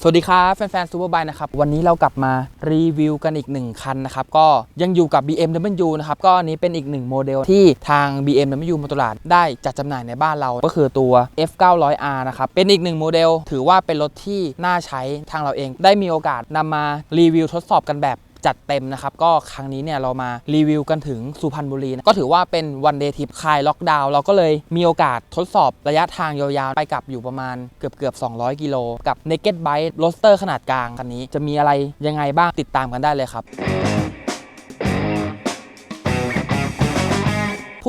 สวัสดีครับแฟนๆซูเปอร์บายนะครับวันนี้เรากลับมารีวิวกันอีกหนึ่งคันนะครับก็ยังอยู่กับ BMW นะครับก็อันนี้เป็นอีกหนึ่งโมเดลที่ทาง BMW มอเตอร์ลาดได้จัดจำหน่ายในบ้านเราก็คือตัว F900R นะครับเป็นอีกหนึ่งโมเดล ถือว่าเป็นรถที่น่าใช้ทางเราเอง ได้มีโอกาสนำมารีวิวทดสอบกันแบบ จัดเต็มนะครับ ก็ครั้งนี้เนี่ยเรามารีวิวกันถึงสุพรรณบุรีนะก็ถือว่าเป็นวันเดย์ทริปคลายล็อกดาวน์เราก็เลยมีโอกาสทดสอบระยะทางยาวๆ ไปกลับอยู่ประมาณเกือบเกือบ200 กิโล กับ Naked Bike Roadster ขนาดกลางคันนี้ จะมีอะไรยังไงบ้างติดตามกันได้เลยครับ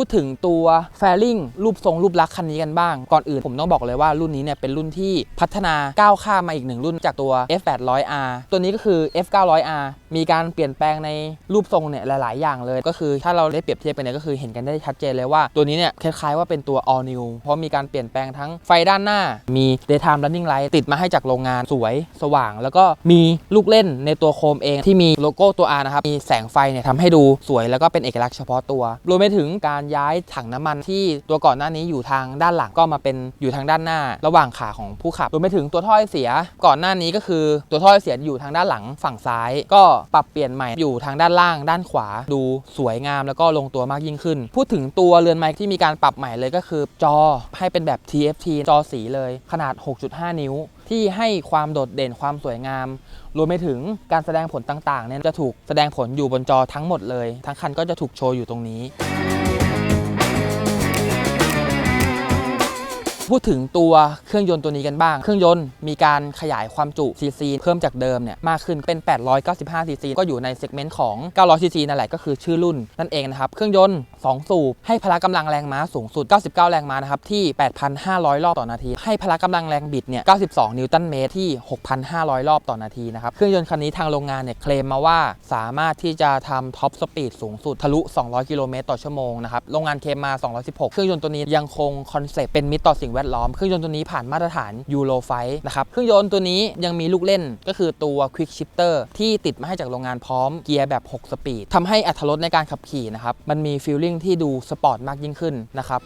พูดถึงตัวแฟริงรูปทรงรูปลักษณ์คันนี้กันบ้าง ก่อนอื่นผมต้องบอกเลยว่ารุ่นนี้เนี่ยเป็นรุ่นที่พัฒนาก้าวข้ามมาอีกหนึ่งรุ่นจากตัว F800R ตัวนี้ก็คือ F900R มีการเปลี่ยนแปลงในรูปทรงเนี่ยหลาย ๆ อย่างเลย ก็คือถ้าเราได้เปรียบเทียบกันเนี่ยก็คือเห็นกันได้ชัดเจนเลยว่าตัวนี้เนี่ยคล้ายๆว่าเป็นตัว all new เพราะมีการเปลี่ยนแปลงทั้งไฟด้านหน้า มี daytime running light ติดมาให้จากโรงงานสวยสว่าง แล้วก็มีลูกเล่นในตัวโคมเองที่มีโลโก้ตัว R นะครับมีแสงไฟเนี่ยทำให้ดูสวยแล้วก็เป็นเอกลักษณ์เฉพาะตัวรวมไปถึงการย้ายถังน้ำมันที่ตัวก่อนหน้านี้อยู่ทางด้านหลังก็มาเป็นอยู่ทางด้านหน้า ระหว่างขาของผู้ขับรวมไปถึงตัวท่อไอเสีย ก่อนหน้านี้ก็คือตัวท่อไอเสียอยู่ทางด้านหลังฝั่งซ้าย ก็ปรับเปลี่ยนใหม่อยู่ทางด้านล่าง ด้านขวาดูสวยงามแล้วก็ลงตัวมากยิ่งขึ้น พูดถึงตัวเรือนไม้ที่มีการปรับใหม่เลยก็คือ จอให้เป็นแบบ TFT จอสีเลย ขนาด 6.5 นิ้ว ที่ให้ความโดดเด่นความสวยงาม รวมไปถึงการแสดงผลต่างๆเนี่ยจะถูกแสดงผลอยู่บนจอทั้งหมดเลย ทั้งคันก็จะถูกโชว์อยู่ตรงนี้ พูดถึงตัวเครื่องยนต์ตัวนี้กันบ้าง เครื่องยนต์มีการขยายความจุ cc เพิ่มจากเดิมเนี่ยมากขึ้นเป็น 895 cc ก็อยู่ในเซกเมนต์ของ900 cc นั่นแหละก็คือชื่อรุ่นนั่นเองนะครับ เครื่องยนต์ 2 สูบ ให้พละกำลังแรงม้าสูงสุด 99 แรงม้านะครับที่ 8,500 รอบต่อนาที ให้พละกำลังแรงบิดเนี่ย 92 นิวตันเมตรที่ 6,500 รอบต่อนาทีนะครับ เครื่องยนต์คันนี้ทางโรงงานเนี่ยเคลมมาว่าสามารถที่จะทำท็อปสปีดสูงสุดทะลุ 200 กิโลเมตรต่อชั่วโมงนะครับ โรงงานเคลมมา 216 เครื่องยนต์ตัวนี้ยังคงคอนเซปต์เป็นมิตรต่อสิ่งแวดล้อม เครื่องยนต์ตัวนี้ผ่านมาตรฐานยูโรไฟนะครับ เครื่องยนต์ตัวนี้ยังมีลูกเล่นก็คือตัว Quick Shifter ที่ติดมาให้จากโรงงานพร้อมเกียร์แบบ 6 สปีดทำให้อัตรถรในการขับขี่นะครับ มันมีฟีลลิ่งที่ดูสปอร์ตมากยิ่งขึ้นนะครับ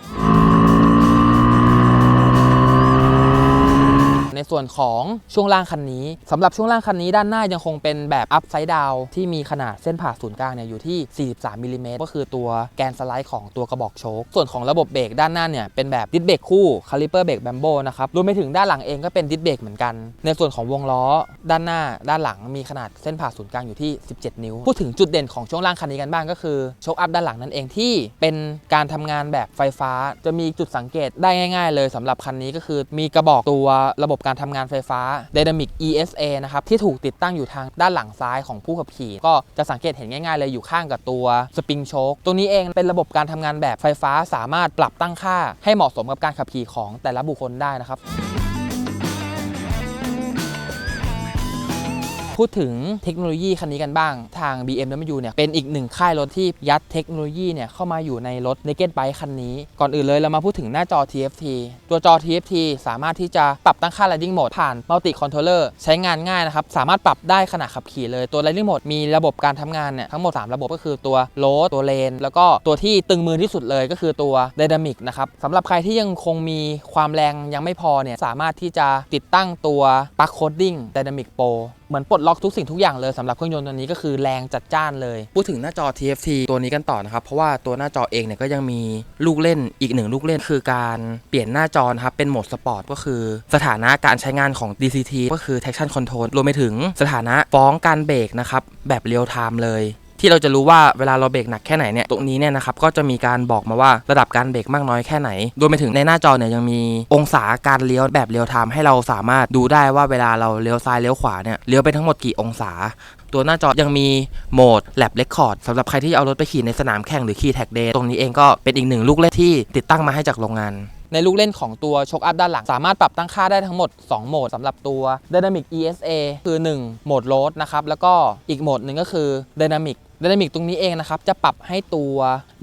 ในส่วนของช่วงล่างคันนี้สำหรับช่วงล่างคันนี้ด้านหน้ายังคงเป็นแบบอัพไซด์ดาวที่มีขนาดเส้นผ่าศูนย์กลางเนี่ยอยู่ที่ 43มิลลิเมตรก็คือตัวแกนสไลด์ของตัวกระบอกโชคส่วนของระบบเบรกด้านหน้าเนี่ยเป็นแบบดิสเบรกคู่คาลิเปอร์เบรกแบมโบนะครับรวมไปถึงด้านหลังเองก็เป็นดิสเบรกเหมือนกัน ในส่วนของวงล้อด้านหน้าด้านหลังมีขนาดเส้นผ่าศูนย์กลางอยู่ที่ 17 นิ้ว พูดถึงจุดเด่นของช่วงล่างคันนี้กันบ้างก็คือโชคอัพด้านหลังนั่นเองที่เป็นการทำงานแบบไฟฟ้า จะมีจุดสังเกตได้ง่าย ๆ เลยสำหรับคันนี้ก็คือมีกระบอกตัวระบบการการทำงานไฟฟ้า Dynamic ESA นะครับที่ถูกติดตั้งอยู่ทางด้านหลังซ้ายของผู้ขับขี่ก็จะสังเกตเห็นง่ายๆเลยอยู่ข้างกับตัวสปริงโชคตรงนี้เองเป็นระบบการทำงานแบบไฟฟ้าสามารถปรับตั้งค่า ให้เหมาะสมกับการขับขี่ของแต่ละบุคคลได้นะครับ พูดถึงเทคโนโลยีคันนี้กันบ้าง ทาง BMW เนี่ยเป็นอีกหนึ่งค่ายรถที่ยัดเทคโนโลยีเนี่ยเข้ามาอยู่ในรถ Naked Bike คันนี้ ก่อนอื่นเลยเรามาพูดถึงหน้าจอ TFT ตัวจอ TFT สามารถที่จะปรับตั้งค่า Riding Mode ผ่าน Multi Controller ใช้งานง่ายนะครับ สามารถปรับได้ขณะขับขี่เลยตัว Riding Mode มีระบบการทำงานเนี่ยทั้งหมด 3 ระบบก็คือตัว Load ตัว Lane แล้วก็ตัวที่ตึงมือที่สุดเลยก็คือตัว Dynamic นะครับสำหรับใครที่ยังคงมีความแรงยังไม่พอเนี่ยสามารถที่จะติดตั้งตัว Plug Coding Dynamic Pro เหมือนปลดล็อกทุกสิ่งทุกอย่างเลยสำหรับเครื่องยนต์ตัวนี้ก็คือแรงจัดจ้านเลย พูดถึงหน้าจอ TFT ตัวนี้กันต่อนะครับเพราะว่าตัวหน้าจอเองเนี่ยก็ยังมีลูกเล่นอีกหนึ่งลูกเล่น คือการเปลี่ยนหน้าจอครับเป็นโหมดสปอร์ตก็คือสถานะการใช้งานของ DCT ก็คือ traction control รวมไปถึงสถานะฟ้องการเบรกนะครับแบบเรียลไทม์เลย ที่เราจะรู้ว่าเวลาเราเบรกหนักแค่ไหนเนี่ยตรงนี้เนี่ยนะครับก็จะมีการบอกมาว่าระดับการเบรกมากน้อยแค่ไหนรวมไปถึงในหน้าจอเนี่ยยังมีองศาการเลี้ยวแบบเรียลไทม์ให้เราสามารถดูได้ว่าเวลาเราเลี้ยวซ้ายเลี้ยวขวาเนี่ยเลี้ยวไปทั้งหมดกี่องศา ตัวหน้าจอยังมีโหมด Lab Record สำหรับใครที่เอารถไปขี่ในสนามแข่งหรือขี่แท็กเดย์ตรงนี้เองก็เป็นอีกหนึ่งลูกเล่นที่ติดตั้งมาให้จากโรงงานในลูกเล่นของตัวชกอัพด้านหลัง สามารถปรับตั้งค่าได้ทั้งหมด 2 โหมดสำหรับตัว Dynamic ESA คือ 1 โหมด Load นะครับ แล้วก็อีกโหมดหนึ่งก็คือ Dynamic ดนามิกตรงนี้เองนะครับ จะปรับให้ตัว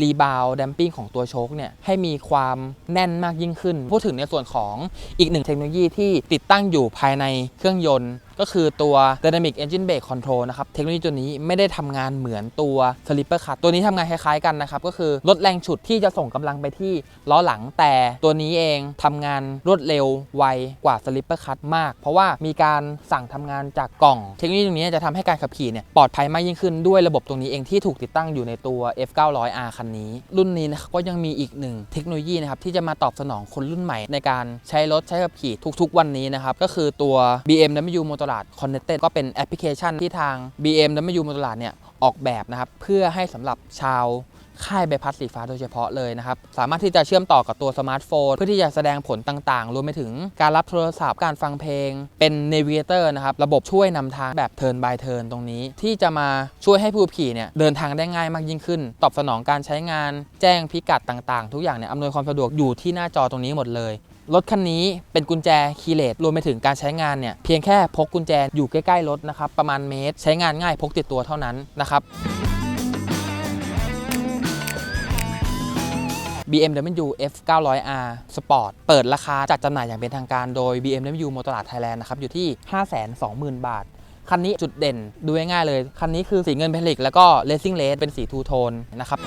รีบาวดัมพิ้งของตัวโชคเนี่ยให้มีความแน่นมากยิ่งขึ้น พูดถึงในส่วนของอีกหนึ่งเทคโนโลยีที่ติดตั้งอยู่ภายในเครื่องยนต์ ก็คือตัว Dynamic Engine Brake Control นะครับ เทคโนโลยีตัวนี้ไม่ได้ทำงานเหมือนตัว Slipper Cut ตัวนี้ทำงานคล้ายๆกันนะครับ ก็คือลดแรงฉุดที่จะส่งกำลังไปที่ล้อหลัง แต่ตัวนี้เองทำงานรวดเร็วไวกว่า Slipper Cut มาก เพราะว่ามีการสั่งทำงานจากกล่อง เทคโนโลยีตรงนี้จะทำให้การขับขี่เนี่ยปลอดภัยมากยิ่งขึ้นด้วยระบบตรงนี้เองที่ถูกติดตั้งอยู่ในตัว F900R คันนี้ รุ่นนี้นะครับก็ยังมีอีกหนึ่งเทคโนโลยีนะครับที่จะมาตอบสนองคนรุ่นใหม่ในการใช้รถใช้ขับขี่ทุก ๆ วันนี้นะครับก็คือตัว BMW Motor Motorrad Connected ก็เป็นแอปพลิเคชันที่ทาง BMW Motorrad เนี่ยออกแบบนะครับเพื่อให้สำหรับชาวค่ายใบพัดสีฟ้าโดยเฉพาะเลยนะครับ สามารถที่จะเชื่อมต่อกับตัวสมาร์ทโฟน เพื่อที่จะแสดงผลต่างๆ รวมไปถึงการรับโทรศัพท์ การฟังเพลง เป็น Navigator นะครับ ระบบช่วยนำทางแบบ Turn by Turn ตรงนี้ ที่จะมาช่วยให้ผู้ขี่เนี่ยเดินทางได้ง่ายมากยิ่งขึ้น ตอบสนองการใช้งาน แจ้งพิกัดต่างๆ ทุกอย่างเนี่ยอำนวยความสะดวกอยู่ที่หน้าจอตรงนี้หมดเลย รถคันนี้เป็นกุญแจคีเลสรวมไปถึงการใช้งานเนี่ยเพียงแค่พกกุญแจอยู่ใกล้ๆรถนะครับประมาณเมตร ใช้งานง่ายพกติดตัวเท่านั้นนะครับ BMW F900R Sport เปิดราคาจัดจำหน่ายอย่างเป็นทางการโดย BMW Motorrad Thailand นะครับอยู่ที่ 520,000 บาท คันนี้จุดเด่นดูง่ายๆเลย คันนี้คือสีเงินเพลิกแล้วก็ Racing Red เป็นสีทูโทนนะครับ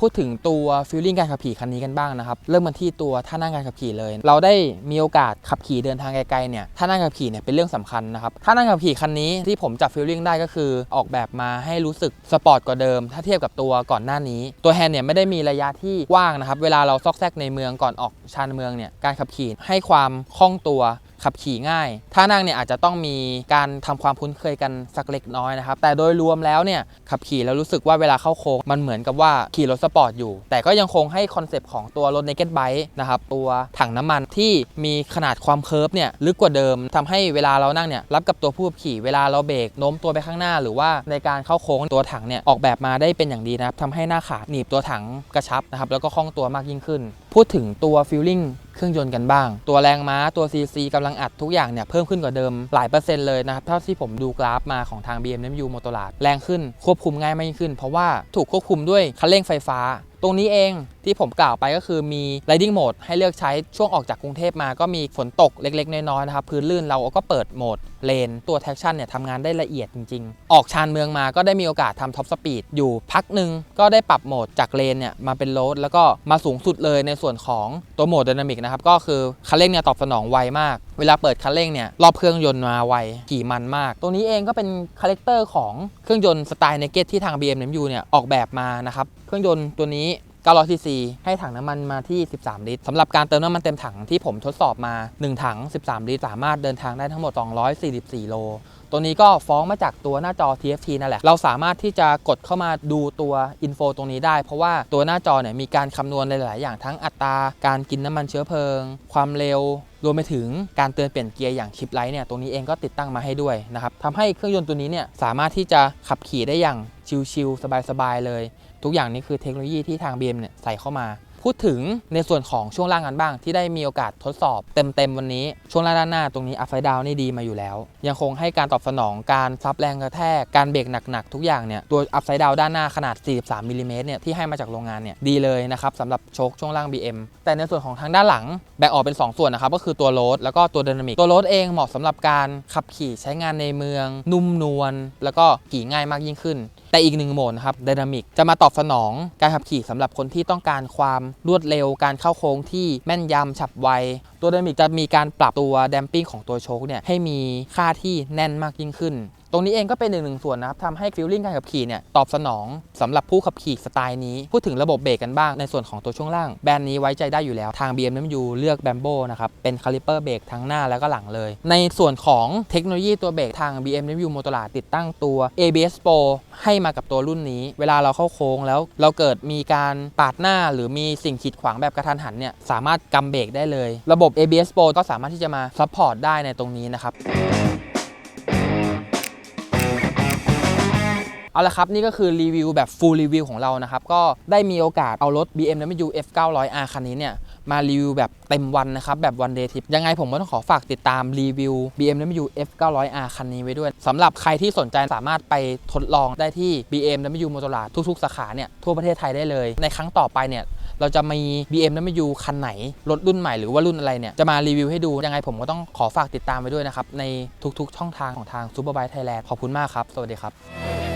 พูดถึงตัวฟิลลิ่งการขับขี่คันนี้กันบ้างนะครับ เริ่มกันที่ตัวท่านั่งการขับขี่เลย เราได้มีโอกาสขับขี่เดินทางไกลๆเนี่ยท่านั่งขับขี่เนี่ยเป็นเรื่องสำคัญนะครับท่านั่งขับขี่คันนี้ที่ผมจับฟิลลิ่งได้ก็คือออกแบบมาให้รู้สึกสปอร์ตกว่าเดิม ถ้าเทียบกับตัวก่อนหน้านี้ ตัวแฮนด์เนี่ยไม่ได้มีระยะที่กว้างนะครับเวลาเราซอกแซกในเมืองก่อนออกชานเมืองเนี่ยการขับขี่ให้ความคล่องตัว ขับขี่ง่าย ท่านั่งเนี่ยอาจจะต้องมีการทำความคุ้นเคยกันสักเล็กน้อยนะครับ แต่โดยรวมแล้วเนี่ยขับขี่แล้วรู้สึกว่าเวลาเข้าโค้งมันเหมือนกับว่าขี่รถสปอร์ตอยู่ แต่ก็ยังคงให้คอนเซปต์ของตัวรถ Naked Bike นะครับตัวถังน้ำมันที่มีขนาดความเคิร์ฟเนี่ยลึกกว่าเดิมทำให้เวลาเรานั่งเนี่ยรับกับตัวผู้ขับขี่เวลาเราเบรกโน้มตัวไปข้างหน้า หรือว่าในการเข้าโค้งตัวถังเนี่ยออกแบบมาได้เป็นอย่างดีนะครับทำให้หน้าขาหนีบตัวถังกระชับนะครับแล้วก็คล่องตัวมากยิ่งขึ้น พูดถึงตัวฟิลลิ่งเครื่องยนต์กันบ้าง ตัวแรงม้าตัว CC กำลังอัดทุกอย่างเนี่ยเพิ่มขึ้นกว่าเดิมหลายเปอร์เซ็นต์เลยนะครับเท่าที่ผมดูกราฟมาของทาง BMW Motorrad แรงขึ้นควบคุมง่ายมากยิ่งขึ้น เพราะว่าถูกควบคุมด้วยคันเร่งไฟฟ้า ตรงนี้เองที่ผมกล่าวไปก็คือมี riding mode ให้เลือกใช้ช่วงออกจากกรุงเทพมาก็มีฝนตกเล็กๆ น้อยๆนะครับ พื้นลื่นเราก็เปิดโหมดเลน ตัว traction เนี่ยทำงานได้ละเอียดจริง ๆ ออกชานเมืองมาก็ได้มีโอกาสทำ top speed อยู่พักหนึ่งก็ได้ปรับโหมดจากเลนเนี่ยมาเป็นโรดแล้วก็มาสูงสุดเลยในส่วนของตัวโหมด dynamic นะครับก็คือคันเร่งเนี่ยตอบสนองไวมาก เวลาเปิดคันเร่งเนี่ยรอบเครื่องยนต์มาไวขี่มันมากตรงนี้เองก็เป็นคาแรคเตอร์ของเครื่องยนต์สไตล์ naked ที่ทาง BMW เนี่ยออกแบบมานะครับเครื่องยนต์ตัวนี้ 900ซีซีให้ถังน้ำมันมาที่ 13 ลิตรสำหรับการเติมน้ำมันเต็มถังที่ผมทดสอบมา 1 ถัง 13 ลิตร สามารถเดินทางได้ทั้งหมด 244 โล ตัวนี้ก็ฟ้องมาจากตัวหน้าจอ TFT นั่นแหละ เราสามารถที่จะกดเข้ามาดูตัวอินโฟตรงนี้ได้ เพราะว่าตัวหน้าจอเนี่ยมีการคำนวณหลาย ๆ อย่างทั้งอัตราการกินน้ำมันเชื้อเพลิง ความเร็วรวมไปถึงการเตือนเปลี่ยนเกียร์อย่างชิปไลท์เนี่ยตรงนี้เองก็ติดตั้งมาให้ด้วยนะครับทำให้เครื่องยนต์ตัวนี้เนี่ยสามารถที่จะขับขี่ได้อย่าง ชิลๆสบายๆเลย ทุกอย่างนี้คือเทคโนโลยีที่ทาง BM เนี่ยใส่เข้ามา พูดถึงในส่วนของช่วงล่างกันบ้าง ที่ได้มีโอกาสทดสอบเต็มๆวันนี้ ช่วงล่างด้านหน้าตรงนี้อัพไซด์ดาวนี่ดีมาอยู่แล้ว ยังคงให้การตอบสนองการซับแรงกระแทกการเบรกหนักๆทุกอย่างเนี่ยตัวอัพไซด์ดาวด้านหน้าขนาด 43มิลลิเมตรเนี่ยที่ให้มาจากโรงงานเนี่ยดีเลยนะครับสำหรับโชคช่วงล่าง BM แต่ในส่วนของทางด้านหลังแบ่งออกเป็น 2 ส่วนนะครับก็คือตัวโรดแล้วก็ตัว d y นามิกตัวโรดเองเหมาะสำหรับการขับขี่ใช้งานในเมือง นุ่มนวลแล้วก็ขี่ง่ายมากยิ่งขึ้นแต่อีกหนึ่งโหมดนะครับไดนามิกจะมาตอบสนองการขับขี่สำหรับคนที่ต้องการความรวดเร็วการเข้าโค้งที่แม่นยำฉับไว ตัวไดนามิกจะมีการปรับตัวแดมปิ้งของตัวโชคเนี่ยให้มีค่าที่แน่นมากยิ่งขึ้น ตรงนี้เองก็เป็นหนึ่งหนึ่งส่วนนะครับทำให้ฟิลลิ่งการขับขี่เนี่ยตอบสนองสำหรับผู้ขับขี่สไตล์นี้ พูดถึงระบบเบรกกันบ้างในส่วนของตัวช่วงล่าง แบรนด์นี้ไว้ใจได้อยู่แล้วทาง BMW เลือก Bambo นะครับเป็นคาลิเปอร์เบรกทั้งหน้าแล้วก็หลังเลย ในส่วนของเทคโนโลยีตัวเบรกทาง BMW Motorrad ติดตั้งตัว ABS Pro ให้มากับตัวรุ่นนี้ เวลาเราเข้าโค้งแล้วเราเกิดมีการปาดหน้าหรือมีสิ่งขีดขวางแบบกระทันหันเนี่ยสามารถกำเบรกได้เลย ระบบ ABS Pro ก็สามารถที่จะมาซัพพอร์ตได้ในตรงนี้นะครับเอาละครับ นี่ก็คือรีวิวแบบ full review ของเรานะครับ ก็ได้มีโอกาสเอารถ BMW F900R คันนี้เนี่ย มารีวิวแบบเต็มวันนะครับ แบบ one day trip ยังไงผมก็ต้องขอฝากติดตามรีวิว BMW F900R คันนี้ไว้ด้วยสำหรับใครที่สนใจสามารถไปทดลองได้ที่ BMW Motorrad ทุกๆ สาขาเนี่ย ทั่วประเทศไทยได้เลย ในครั้งต่อไปเนี่ย เราจะมี BMW คันไหน รถรุ่นใหม่หรือว่ารุ่นอะไรเนี่ย จะมารีวิวให้ดู ยังไงผมก็ต้องขอฝากติดตามไปด้วยนะครับ ในทุกๆ ช่องทางของทาง Superbike Thailand ขอบคุณมากครับ สวัสดีครับ